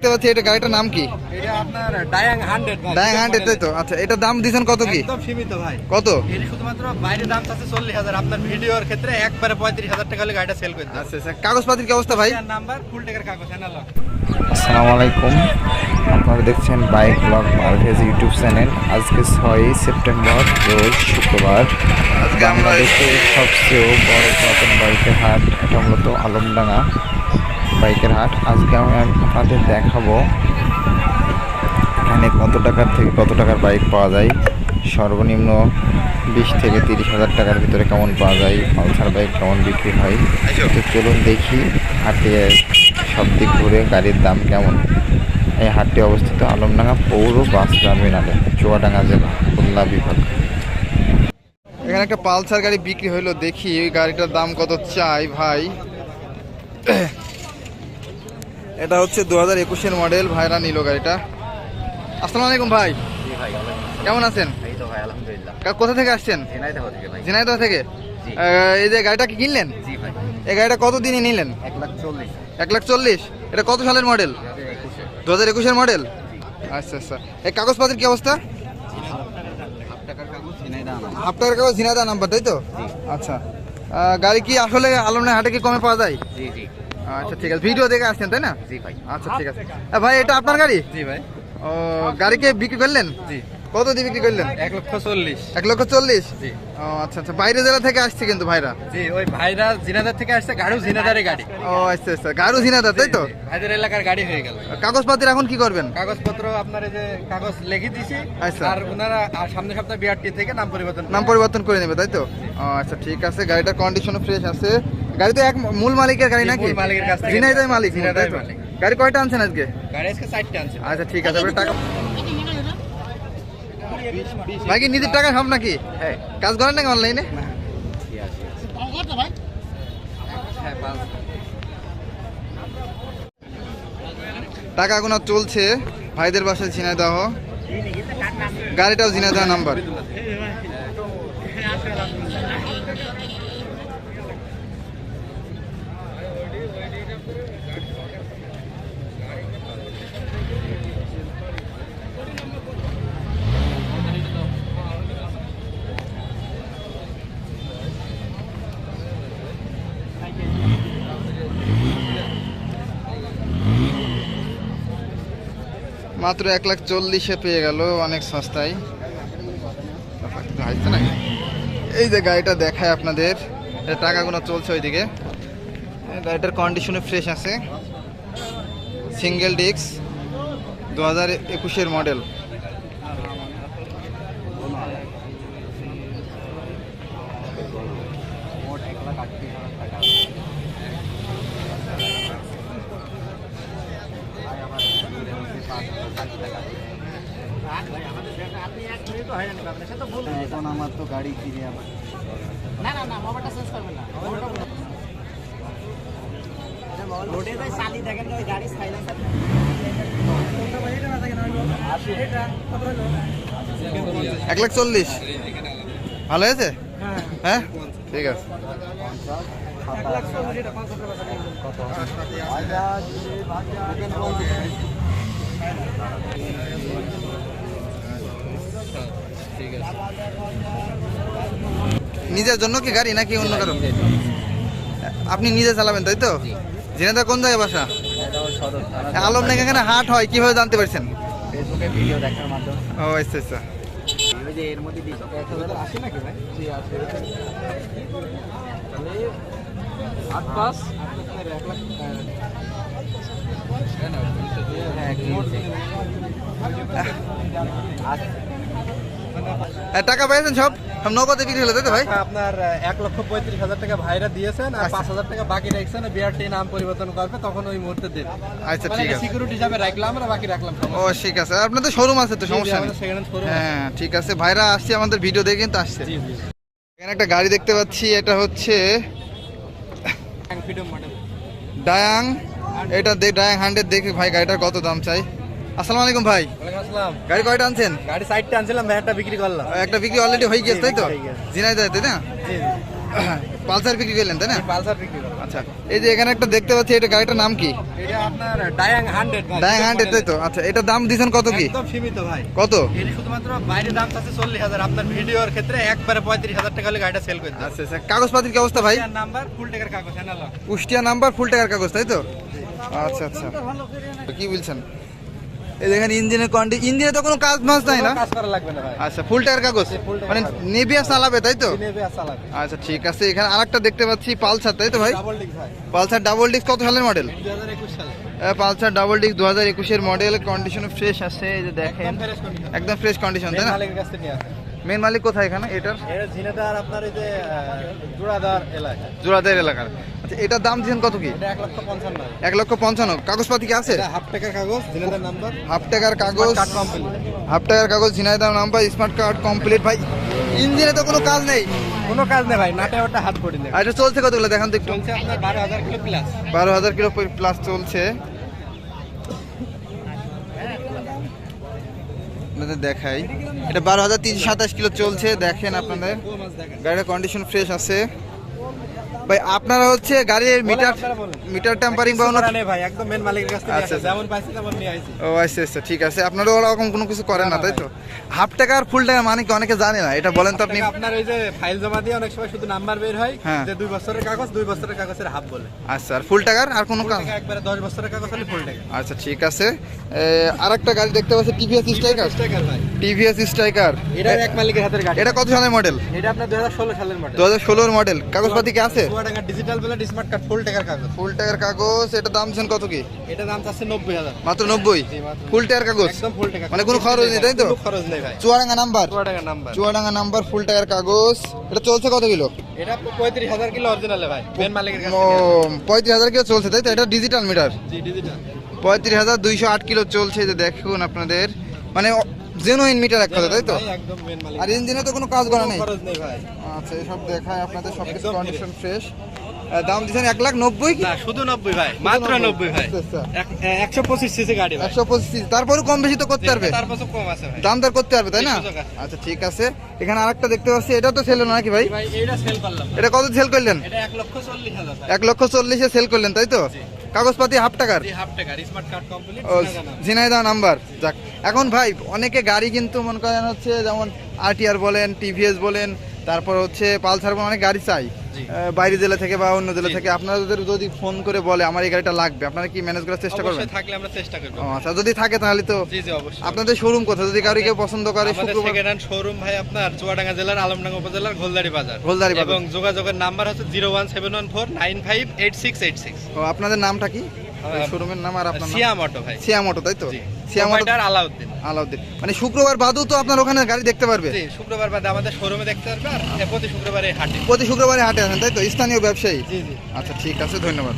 দেখতে পাচ্ছি এটা গাড়িটার নাম কি? এটা আপনার ডায়াং তাই তো? আচ্ছা এটার দাম কত কি? একদম সীমিত ভাই। কত? এর শুধুমাত্র বাইরে দাম আছে চল্লিশ হাজার। আপনার ভিডিওর ক্ষেত্রে একবারে পঁয়ত্রিশ হাজার টাকা হলে গাড়িটা সেল আচ্ছা আচ্ছা। কি অবস্থা ভাই? নাম্বার ফুল টেকার কাগজ আসসালামু আলাইকুম। আপনারা দেখছেন বাইক ব্লগ ইউটিউব চ্যানেল আজকে ছয়ই সেপ্টেম্বর রোজ শুক্রবার। আজকে আমরা বাংলাদেশের সবচেয়ে বড় পুরাতন বাইকের হাট এটা মূলত আলমডাঙ্গা। বাইকের হাট। আজকে আমি আপনাদের দেখাবো এখানে কত টাকার থেকে কত টাকার বাইক পাওয়া যায়। সর্বনিম্ন বিশ থেকে তিরিশ হাজার টাকার ভিতরে কেমন পাওয়া যায়, পালসার বাইক কেমন বিক্রি হয়। তো চলুন দেখি হাটে সব দিক ঘুরে গাড়ির দাম কেমন। এই হাটটি অবস্থিত আলমডাঙ্গা পৌর বাস টার্মিনালে, চুয়াডাঙ্গা জেলা, খুলনা বিভাগ। এখানে একটা পালসার গাড়ি বিক্রি হইল, দেখি ওই গাড়িটার দাম কত চাই ভাই। এটা হচ্ছে দু হাজার একুশের মডেল ভাইরা নিল গাড়িটা। আসসালামু আলাইকুম ভাই। কেমন আছেন? কোথা থেকে আসছেন? ঝিনাইদহ থেকে এই যে গাড়িটা কি কিনলেন? এই গাড়িটা কত দিনে নিলেন? এক লাখ চল্লিশ। এটা কত সালের মডেল? দু হাজার একুশের মডেল? আচ্ছা আচ্ছা। এই কাগজপাতির কি অবস্থা? হাফ টাকার কাগজ ঝিনাইদহ আনা হাফ টাকার কাগজ ঝিনাইদা নাম্বার তাই তো? আচ্ছা। গাড়ি কি আসলে আলমনা হাটে কি কমে পাওয়া যায়? জি জি। আচ্ছা ঠিক আছে। ভিডিও দেখে আসছেন তাই না? জি ভাই। আচ্ছা ঠিক আছে। ভাই এটা আপনার গাড়ি? জি ভাই। ও গাড়িকে বিক্রি করলেন? জি। কত দিয়ে বিক্রি করলেন? এক লক্ষ চল্লিশ। এক লক্ষ চল্লিশ? জি। ও আচ্ছা আচ্ছা। বাইরে জেলা থেকে আসছে কিন্তু ভাইরা। জি ওই ভাইরা জিনাদার থেকে আসছে গাড়িও জিনাদারের গাড়ি। ও আচ্ছা আচ্ছা। গাড়ু ঝিনাদা তাই তো। ভাইদের এলাকার গাড়ি হয়ে গেল। কাগজপত্র এখন কি করবেন? কাগজপত্র আপনার এই যে কাগজ লিখে দিছি আচ্ছা। আর ওনারা আর সামনের সপ্তাহে বিআরটি থেকে নাম পরিবর্তন নাম পরিবর্তন করে নেবে তাই তো? ও আচ্ছা ঠিক আছে। গাড়িটার কন্ডিশন ফ্রেশ আছে। গাড়ি তো এক মূল মালিকের গাড়ি নাকি? মূল মালিকের কাছ থেকে। ঝিনাইদাই মালিক। গাড়ি কয়টা আনছেন আজকে? গাড়ি আচ্ছা ঠিক আছে এবারে টাকা ভাই কি নিজের টাকা সব নাকি? হ্যাঁ। কাজ করেন নাকি অনলাইনে হ্যাঁ টাকা গোনা চলছে। ভাইদের বাসায় ঝিনাইদহ। গাড়িটাও ঝিনাই ঝিনাইদহ নাম্বার। মাত্র এক লাখ চল্লিশে পেয়ে গেল, অনেক সস্তায়। নাকি? এই যে গাড়িটা দেখায় আপনাদের টাকাগুলো চলছে ওইদিকে। গাড়িটার কন্ডিশনে ফ্রেশ আছে। সিঙ্গেল ডিস্ক দু হাজার একুশের মডেল এখন আমার তো গাড়ি কিনে আমার এক লাখ চল্লিশ। ভালো হয়েছে? হ্যাঁ। ঠিক আছে। নিজের জন্য কি গাড়ি নাকি অন্য কারও? আপনি নিজে চালাবেন তাই তো? জেনেদা কোন জায়গায় বাসা? আলম নাকি এখানে হাট হয় কীভাবে জানতে পারছেন? ও আচ্ছা আচ্ছা। আট পাঁচ হ্যাঁ কিনছে হ্যাঁ, টাকা পেয়েছেন সব? নগদে বিক্রি হলো তাই তো ভাই? আপনার এক লক্ষ পঁয়ত্রিশ হাজার টাকা ভাইরা দিয়েছেন আর আচ্ছা। পাঁচ হাজার টাকা বাকি রাখছেন। বিআরটি নাম পরিবর্তন করবে তখন ওই মুহূর্তে দেন আচ্ছা ঠিক আছে। সিকিউরিটি হিসাবে রাখলাম আমরা বাকি রাখলাম ও ঠিক আছে। আপনার তো শোরুম আছে তো সমস্যা নেই। হ্যাঁ ঠিক আছে। ভাইরা আসছে আমাদের ভিডিও দেখে কিন্তু আসছে। এখানে একটা গাড়ি দেখতে পাচ্ছি এটা হচ্ছে ডায়াং এটা ডায়াং হান্ড্রেড দেখি ভাই গাড়িটার কত দাম চাই? আসসালামু আলাইকুম ভাই। আসসালাম। গাড়ি কয়টা আনছেন? গাড়ি সাইডটা আনছিলাম ভাই একটা বিক্রি করলাম। একটা বিক্রি অলরেডি হয়ে গেছে তাই তো। তাই না? পালসার বিক্রি করলেন তাই না? পালসার বিক্রি আচ্ছা এই যে এখানে একটা দেখতে পাচ্ছি এটা গাড়িটার নাম কি? এটা আপনার ডায়াং ডায়াং তাই তো? আচ্ছা দাম কত কি? একদম সীমিত ভাই। কত? এটি শুধুমাত্র বাইরে দাম আছে চল্লিশ হাজার। আপনার ভিডিওর ক্ষেত্রে একবারে পঁয়ত্রিশ হাজার টাকা হলে গাড়িটা সেল করে আচ্ছা আচ্ছা কাগজপাতির কি অবস্থা ভাই? নাম্বার ফুল টাকার কাগজ কুষ্টিয়া নাম্বার ফুল টাকার কাগজ তাই তো? আচ্ছা আচ্ছা। কি বলছেন? দেখেন ইঞ্জিনের কন্ডি ইঞ্জিনে তো কোনো কাজ মাছ নাই না? কাজ করা লাগবে না ভাই। আচ্ছা ফুল টায়ার কাগজ? মানে। নেভিয়া চালাবে তাই তো? নেবে আর চালাবে। আচ্ছা ঠিক আছে এখানে আরেকটা দেখতে পাচ্ছি পালসার তাই তো ভাই? ডাবল ডিক ভাই। পালসার ডাবল ডিস্ক কত সালের মডেল সালে। পালসার ডাবল ডিস্ক দু হাজার একুশের মডেল কন্ডিশন ফ্রেশ আছে এই যে দেখেন। একদম ফ্রেশ কন্ডিশন তাই না? মালিকের কাছ নিয়ে আসে মেন মালিক কোথায় এখানে? এটার? ঝিনেদার আপনার এই যে জোড়াদার এলাকা। জোড়াদের এলাকার আচ্ছা এটার দাম দিচ্ছেন কত কি? এক লক্ষ পঞ্চান্ন। এক লক্ষ পঞ্চান্ন। কাগজপাতি কি আছে? হাফ টাকার কাগজ ঝিনেদার নাম্বার। হাফ টাকার কাগজ। হাফ টাকার কাগজ ঝিনাইদার নাম্বার স্মার্ট কার্ড কমপ্লিট ভাই ইঞ্জিনে তো কোনো কাজ নেই। কোনো কাজ নেই ভাই নাটে ওটা হাত পড়ি নেই আর এটা চলছে কতগুলো? দেখান তো একটু। চলছে আপনার বারো হাজার কিলো প্লাস বারো হাজার কিলো প্লাস চলছে। আপনাদের দেখাই। এটা বারো হাজার তিনশো সাতাশ কিলো চলছে, দেখেন আপনাদের। গাড়ির কন্ডিশন ফ্রেশ আছে। ভাই আপনারা হচ্ছে গাড়ির মিটার মিটার টেম্পারিং বা ভাই একদম মেন মালিকের কাছ থেকে আচ্ছা, আসে যেমন পাইছি তেমন নিয়ে আইছি। ও আচ্ছা আচ্ছা ঠিক আছে। আপনারা ওরকম কোনো কিছু করেন না তাই তো? হাফ টাকা আর ফুল টাকা মানে কি অনেকে জানে না? এটা বলেন তো আপনি। আপনার এই যে ফাইল জমা দিয়ে অনেক সময় শুধু নাম্বার বের হয় হ্যাঁ। যে দুই বছরের কাগজ দুই বছরের কাগজের হাফ বলে। আচ্ছা আর ফুল টাকার আর কোনো কাজ একবারে দশ বছরের কাগজ হলে ফুল টাকা। আচ্ছা ঠিক আছে। আর একটা গাড়ি দেখতে পাচ্ছি টিভিএস স্ট্রাইকার টাকার ভাই। টিভিএস স্ট্রাইকার এটা এক মালিকের হাতের গাড়ি। এটা কত সালের মডেল এটা আপনার দুই হাজার ষোলো সালের মডেল দু হাজার ষোলোর মডেল কাগজপাতি কি আছে? Chuadanga digital smart card full টাকার কাগজ। ফুল টাকার কাগজ এটা দাম কত কি? এটা দাম চাচ্ছে নব্বই হাজার। মাত্র নব্বই? ফুল টাকার কাগজ? একদম ফুল টাকা মানে কোনো খরচ নেই, তাই তো? কোনো খরচ নেই ভাই। Chuadanga number? Chuadanga number. Chuadanga number full টাকার কাগজ। এটা চলছে কত কিলো? এটা পঁয়ত্রিশ হাজার কিলো অরিজিনাল ভাই মেন মালিকের কাছ পঁয়ত্রিশ হাজার কিলো চলছে তাই তো? এটা ডিজিটাল মিটার জি ডিজিটাল পঁয়ত্রিশ হাজার দুইশো আট কিলো চলছে যে দেখুন আপনাদের। মানে জেনুইন মিটার এক কথা তাই তো? ভাই, আর ইঞ্জিনে তো কোনো কাজ করা নেই? ভাই। আচ্ছা এসব দেখায় আপনাদের সব কিছু কন্ডিশন ফ্রেশ দাম দিচ্ছেন এক লাখ নব্বই শুধু নব্বই ভাই মাত্র নব্বই ভাই। আচ্ছা, আচ্ছা। এক- একশো পঁচিশ সিসি গাড়ি একশো পঁচিশ তারপরে কম বেশি তো করতে পারবে? ভাই। দাম দর করতে পারবে তাই না। আচ্ছা ঠিক আছে। এখানে আরেকটা দেখতে পাচ্ছি এটা তো সেল নাকি ভাই? ভাই এটা কত সেল করলেন? এক লক্ষ চল্লিশ এক লক্ষ চল্লিশে সেল করলেন তাই তো? কাগজপাতি হাফ টাকার? ঝিনাইদা নাম্বার যাক। এখন ভাই অনেকে গাড়ি কিন্তু মনে করেন হচ্ছে যেমন আরটিআর বলেন টিভিএস বলেন তারপর হচ্ছে পালসার বলেন অনেক গাড়ি চাই। বাইরে জেলা থেকে বা অন্য জেলা থেকে আপনাদের যদি ফোন করে বলে আমার এই গাড়িটা লাগবে আপনারা কি ম্যানেজ করার চেষ্টা করবেন? থাকলে আমরা চেষ্টা করব। আচ্ছা যদি থাকে তাহলে তো জি জি অবশ্যই। আপনাদের শোরুম কোথায়? যদি কারও কেউ পছন্দ করে শুক্রবার সেকেন্ড হ্যান্ড শোরুম ভাই আপনার চুয়াডাঙ্গা জেলার আলমডাঙ্গা উপজেলার গোলদারি বাজার। গোলদারি বাজার। এবং যোগাযোগের নাম্বার হচ্ছে zero one seven one four nine five eight six eight six. ও আপনাদের নামটা কি? শোরুমের নাম আর আপনার সিয়াম অটো ভাই। সিয়াম অটো তাই তো? সিয়াম অটো আলাউদ্দিন আলাউদ্দিন মানে শুক্রবার বাদও তো আপনার ওখানে গাড়ি দেখতে পারবে। জি শুক্রবার বাদে আমাদের শোরুমে দেখতে পারবে আর প্রতি শুক্রবারে হাটে। প্রতি শুক্রবারে হাটে আছেন তাই তো? স্থানীয় ব্যবসায়ী। জি জি। আচ্ছা ঠিক আছে ধন্যবাদ।